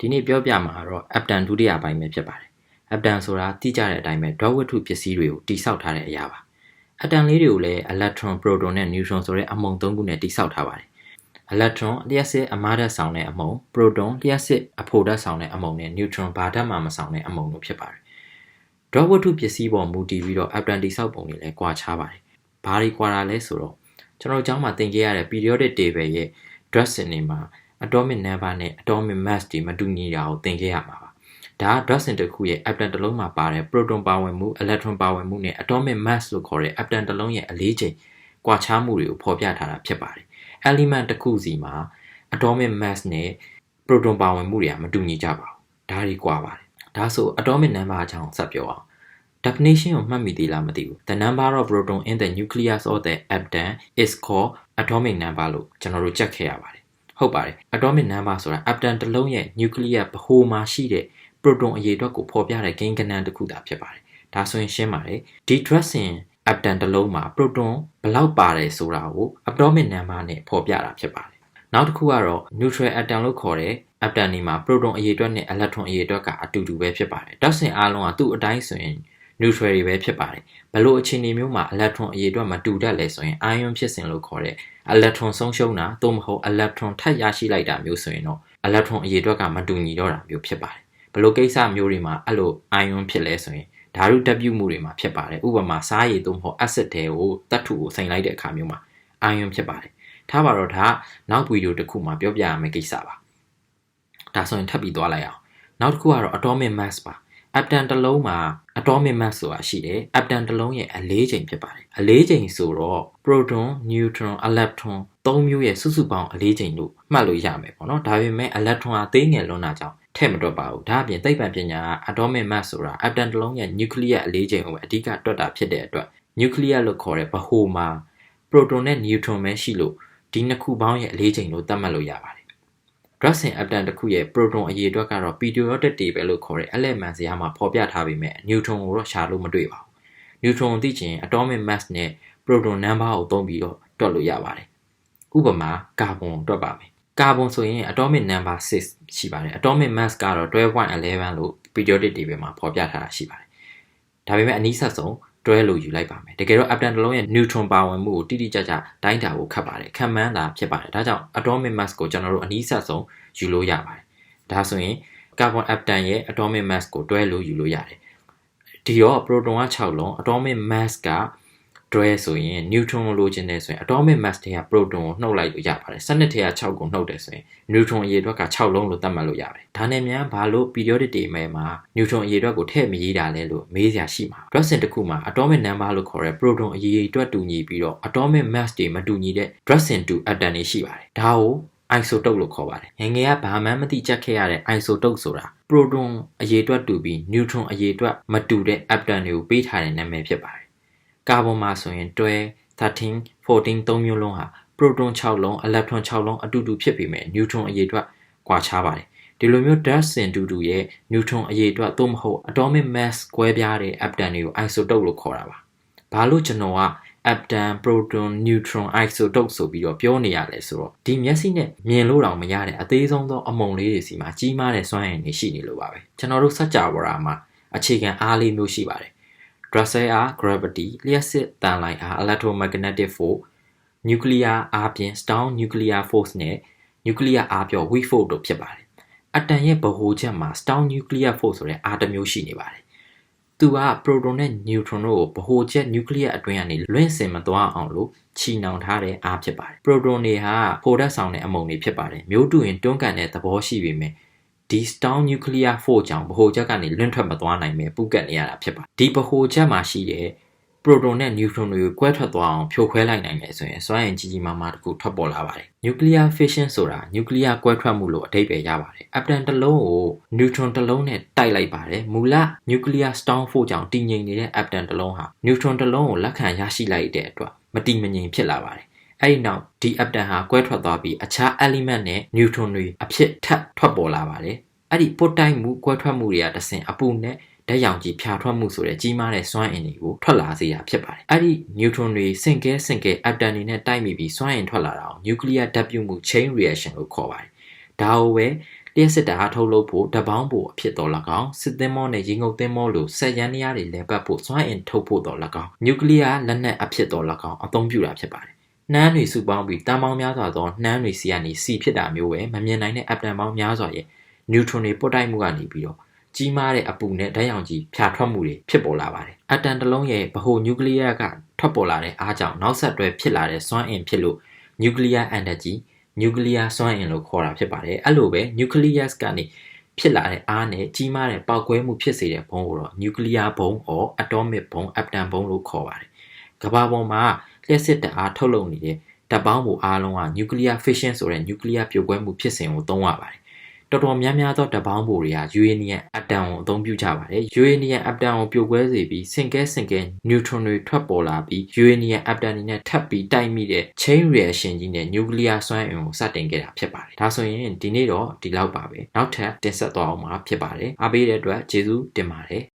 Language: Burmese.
ဒီနေ့ပြောပြမှာတော့ aptan ဒုတိယပိုင်းပဲဖြစ်ပါတယ် aptan ဆိုတာတိကျတဲ့အတိုင်းပဲ dot ဝတ္ထုပစ္စည်းတွေကိုတိစောက်ထားတဲ့အရာပါ aptan လေးတွေကိုလည်း electron proton နဲ့ neutron ဆိုတဲ့အမုံ၃ခုနဲ့တိစောက်ထားပါတယ် electron လျှက်စစ်အမားဓာတ်ဆောင်တဲ့အမုံ proton လျှက်စစ်အဖိုဓာတ်ဆောင်တဲ့အမုံနဲ့ neutron ဘာဓာတ်မှမဆောင်တဲ့အမုံတို့ဖြစ်ပါတယ် dot ဝတ္ထုပစ္စည်းပေါ်မူတည်ပြီးတော့ aptan တိစောက်ပုံတွေလည်းကွာခြားပါတယ်ဘာတွေကွာတာလဲဆိုတော့ကျွန်တော်တို့ကျောင်းမှာသင်ခဲ့ရတဲ့ periodic table ရဲ့ dressing တွေမှာ atomic number နဲ့ atomic mass တွေမတူညီတာကိုသင်ခဲ့ရမှာပါဒါက dressing တစ်ခုရဲ့ atom တစ်လုံးမှာပါတဲ့ proton ပါဝင်မှု electron ပါဝင်မှုနဲ့ atomic mass လို့ခေါ်တဲ့ atom တစ်လုံးရဲ့အလေးချိန်ကွာခြားမှုတွေကိုဖော်ပြထားတာဖြစ်ပါတယ် element တစ်ခုစီမှာ atomic mass နဲ့ proton ပါဝင်မှုတွေကမတူညီကြပါဘူးဒါတွေကွာပါတယ်ဒါဆို atomic number အကြောင်းဆက်ပြောအောင် definition ကိုမှတ်မိသေးလားမသိဘူး the number of proton in the nucleus of the atom is called atomic number လို့ကျွန်တော်တို့ချက်ခဲ့ရပါတယ် ဟုတ်ပါတယ် atomic number ဆိုတာ atom တစ်လုံးရဲ့ nucleus ဗဟိုမှာရှိတဲ့ proton အရေအတွက်ကိုဖော်ပြတဲ့ကိန်းဂဏန်းတစ်ခုသာဖြစ်ပါတယ်ဒါဆိုရင်ရှင်းပါတယ်ဒီ dressing atom တစ်လုံးမှာ proton ဘယ်လောက်ပါတယ်ဆိုတာကို atomic number နဲ့ဖော်ပြတာဖြစ်ပါတယ်နောက်တစ်ခုကတော့ neutral atom လို့ခေါ်တဲ့ atom ဒီမှာ proton အရေအတွက်နဲ့ electron အရေအတွက်က အတူတူပဲဖြစ်ပါတယ်။ dot အားလုံးကသူ့အတိုင်းဆိုရင် neutral တွေပဲဖြစ်ပါတယ်။ဘလို့အခြေအနေမျိုးမှာ electron အရေအတွက်မတူတတ်လဲဆိုရင် ion ဖြစ်စဉ်လို့ခေါ်တဲ့ electron ဆုံးရှုံးတာသို့မဟုတ် electron ထပ်ရရှိလိုက်တာမျိုးဆိုရင်တော့ electron အရေအတွက်ကမတူညီတော့တာမျိုးဖြစ်ပါတယ်။ဘလို့ကိစ္စမျိုးတွေမှာအဲ့လို ion ဖြစ်လဲဆိုရင်ဓာတုတက်ပြုမှုတွေမှာဖြစ်ပါတယ်။ဥပမာစားရည်သို့မဟုတ် acid တွေကိုတတ်ထုကိုစိန်လိုက်တဲ့အခါမျိုးမှာ ion ဖြစ်ပါတယ်။ထားပါတော့ဒါနောက်ဗီဒီယိုတစ်ခုမှာပြောပြရမယ့်ကိစ္စပါ။ဒါဆိုရင်ထပ်ပြီးသွားလိုက်အောင်။နောက်တစ်ခုကတော့ atomic mass ပါ။ atom တစ်လုံးမှာ atomic mass ဆိုတာရှိတယ် atom တစ်လုံးရဲ့အလေးချိန်ဖြစ်ပါတယ်အလေးချိန်ဆိုတော့ proton neutron electron သုံးမျိုးရဲ့စုစုပေါင်းအလေးချိန်လို့မှတ်လို့ရမယ်ပေါ့နော်ဒါပေမဲ့ electron အသေးငယ်လွန်းတာကြောင့်ထည့်မတွက်ပါဘူးဒါအပြင်သိပ္ပံပညာက atomic mass ဆိုတာ atom တစ်လုံးရဲ့ nucleus အလေးချိန်ကိုပဲအဓိကတွက်တာဖြစ်တဲ့အတွက် nucleus လို့ခေါ်တဲ့ဗဟိုမှာ proton နဲ့ neutron ပဲရှိလို့ဒီနှစ်ခုပေါင်းရဲ့အလေးချိန်လို့သတ်မှတ်လို့ရပါတယ် Dresden atom တစ်ခုရဲ့ proton အရေအတွက်ကတော့ periodic table လို့ခေါ်တဲ့ element ဇယားမှာဖော်ပြထားပေမဲ့ neutron ကိုတော့ရှာလို့မတွေ့ပါဘူး။ neutron ကိုသိချင် atomic mass နဲ့ proton number ကိုသုံးပြီးတော့တွက်လို့ရပါတယ်။ဥပမာကာဗွန်တွက်ပါမယ်။ကာဗွန်ဆိုရင် atomic number 6ရှိပါတယ်။ atomic mass ကတော့12.11လို့ periodic table မှာဖော်ပြထားတာရှိပါတယ်။ဒါပေမဲ့အနည်းဆက်ဆုံး တွဲလို့ယူလိုက်ပါမယ်တကယ်တော့ atom တစ်လုံးရဲ့ neutron ပါဝင်မှုကိုတိတိကျကျတိုင်းတာဖို့ခက်ပါတယ်ခံမှန်းတာဖြစ်ပါတယ်ဒါကြောင့် atomic mass ကိုကျွန်တော်တို့အနည်းဆက်ဆုံးယူလို့ရပါတယ်ဒါဆိုရင် carbon atom ရဲ့ atomic mass ကိုတွဲလို့ယူလို့ရတယ်ဒီတော့ proton က6လုံး atomic mass က တွဲဆိုရင် neutron ကိုလိုချင်တယ်ဆိုရင် atomic mass တွေက proton ကိုနှုတ်လိုက်လို့ရပါတယ်စနစ်ထဲက6ကိုနှုတ်တယ်ဆိုရင် neutron အရေအတွက်က6လုံးလို့သတ်မှတ်လို့ရပါတယ်ဒါနဲ့မြန်ဘာလို့ periodic table မှာ neutron အရေအတွက်ကိုထည့်မရေးတာလဲလို့မေးစရာရှိမှာ dressing တစ်ခုမှာ atomic number လို့ခေါ်တဲ့ proton အရေအတွက်တူညီပြီးတော့ atomic mass တွေမတူညီတဲ့ dressing 2 atom တွေရှိပါတယ်ဒါကို isotope လို့ခေါ်ပါတယ်ငငယ်ကဘာမှမသိချက်ခဲ့ရတဲ့ isotope ဆိုတာ proton အရေအတွက်တူပြီး neutron အရေအတွက်မတူတဲ့ atom တွေကိုပေးထားတဲ့နာမည်ဖြစ်ပါတယ် ကာဗွန်မှာဆိုရင်12 13 14သုံးမျိုးလုံးဟာ proton 6လုံး electron 6လုံးအတူတူဖြစ်ပေမဲ့ neutron အရေအတွက်ကွာခြားပါတယ်ဒီလိုမျိုး dust စင်တူတူရဲ့ neutron အရေအတွက်သို့မဟုတ် atomic mass ကွဲပြားတဲ့ atom တွေကို isotope လို့ခေါ်တာပါဘာလို့ကျွန်တော်က atom proton neutron isotope ဆိုပြီးတော့ပြောနေရလဲဆိုတော့ဒီမျက်စိနဲ့မြင်လို့တောင်မရတဲ့အသေးဆုံးသောအမုံလေးတွေစီမှာကြီးမားတဲ့စွမ်းအင်တွေရှိနေလို့ပါပဲကျွန်တော်တို့စัจ java မှာအခြေခံအားလေးမျိုးရှိပါတယ် Dressel အား gravity လျှက်စစ်တန်လိုက်အား electromagnetic force nuclear အားဖြင့် Stone nuclear force နဲ့ nuclear အားပြော weak force တို့ဖြစ်ပါတယ်အတန်ရဲ့ဗဟိုချက်မှာ Stone nuclear force ဆိုတဲ့အားတစ်မျိုးရှိနေပါတယ်သူက proton နဲ့ neutron တို့ကိုဗဟိုချက် nucleus အတွင်းကနေလွင့်စင်မသွားအောင်လို့ချီနှောင်ထားတဲ့အားဖြစ်ပါတယ် proton တွေဟာဖိုဓာတ်ဆောင်တဲ့အမုံတွေဖြစ်ပါတယ်မျိုးတူရင်တွန်းကန်တဲ့သဘောရှိပေမဲ့ ဒီ Stone nuclear force ကြောင့်ဗဟိုချက်ကနေလွင့်ထွက်မသွားနိုင်ပဲပူကတ်နေရတာဖြစ်ပါတယ်ဒီဗဟိုချက်မှာရှိတဲ့ proton နဲ့ neutron တွေကိုကွဲထွက်သွားအောင်ဖြိုခွဲလိုက်နိုင်တယ်ဆိုရင်စွမ်းအင်ကြီးကြီးမားမားတစ်ခုထွက်ပေါ်လာပါတယ် nuclear fission ဆိုတာ nuclear ကွဲထွက်မှုလို့အဓိပ္ပာယ်ရပါတယ် atom တစ်လုံးကို neutron တစ်လုံးနဲ့တိုက်လိုက်ပါတယ်မူလ nuclear storm force ကြောင့်တည်ငြိမ်နေတဲ့ atom တစ်လုံးဟာ neutron တစ်လုံးကိုလက်ခံရရှိလိုက်တဲ့အတွက်မတည်မငြိမ်ဖြစ်လာပါတယ် အဲ့ဒီနောက်ဒီ atom ဟာကွဲထွက်သွားပြီးအခြား element နဲ့ neutron တွေအဖြစ်ထပ်ထွက်ပေါ်လာပါတယ်အဲ့ဒီပုတ်တိုက်မှုကွဲထွက်မှုတွေကတဆင်အပူနဲ့ဓာတ်ရောင်ကြီးဖြာထွက်မှုဆိုတဲ့ကြီးမားတဲ့စွမ်းအင်တွေကိုထွက်လာစေတာဖြစ်ပါတယ်။အဲ့ဒီ neutron တွေစင်ကဲစင်ကဲ atom တွေနဲ့တိုက်မိပြီးစွမ်းအင်ထွက်လာတာကို nuclear ဓာတ်ပြုမှု chain reaction လို့ခေါ်ပါတယ်။ဒါကိုပဲလျှက်စစ်တအားထုတ်လုပ်ဖို့ဓာတ်ပေါင်းဖို့အဖြစ်တော်၎င်းစစ်သင်းမောနဲ့ရေငုပ်သင်းမောလိုဆက်ရန်နေရတွေလဲပတ်ဖို့စွမ်းအင်ထုတ်ဖို့တော်၎င်းနျူကလ িয়ার လက်နက်အဖြစ်တော်၎င်းအသုံးပြုတာဖြစ်ပါတယ် နှမ်းတွေစုပေါင်းပြီးတန်ပေါင်းများစွာသောနှမ်းတွေစီကနေစီဖြစ်တာမျိုးပဲမမြင်နိုင်တဲ့အပ်တန်ပေါင်းများစွာရဲ့ neutron တွေပုတ်တိုက်မှုကနေပြီးတော့ကြီးမားတဲ့အပူနဲ့ဓာတ်ရောင်ကြီးဖြာထွက်မှုတွေဖြစ်ပေါ်လာပါတယ်။အက်တန်တစ်လုံးရဲ့ဗဟိုနျူကလ িয়ার ကထွက်ပေါ်လာတဲ့အားကြောင့်နောက်ဆက်တွဲဖြစ်လာတဲ့စွမ်းအင်ဖြစ်လို့ nuclear energy nuclear စွမ်းအင်လို့ခေါ်တာဖြစ်ပါတယ်။အဲ့လိုပဲ nucleus ကနေဖြစ်လာတဲ့အားနဲ့ကြီးမားတဲ့ပေါက်ကွဲမှုဖြစ်စေတဲ့ဘုံကိုတော့ nuclear ဘုံ or atomic ဘုံ atom ဘုံလို့ခေါ်ပါတယ်။ကမ္ဘာပေါ်မှာ လျှက်စစ်တအားထုတ်လုပ်နေတဲ့ဓာတ်ပေါင်းမှုအားလုံးက nuclear fission ဆိုတဲ့ nuclear ပြိုကွဲမှုဖြစ်စဉ်ကိုသုံးရပါတယ်။တော်တော်များများသောဓာတ်ပေါင်းမှုတွေက uranium atom ကိုအသုံးပြုကြပါတယ်။ uranium atom ကိုပြိုကွဲစေပြီးစင်ကဲစင်ကဲ neutron တွေထွက်ပေါ်လာပြီး uranium atom တွေနဲ့ထပ်ပြီးတိုက်မိတဲ့ chain reaction ကြီးနဲ့ nuclear စွမ်းအင်ကိုစတင်ခဲ့တာဖြစ်ပါတယ်။ဒါဆိုရင်ဒီနေ့တော့ဒီလောက်ပါပဲ။နောက်ထပ်တင်ဆက်သွားအောင်မှာဖြစ်ပါတယ်။အားပေးတဲ့အတွက်ကျေးဇူးတင်ပါတယ်။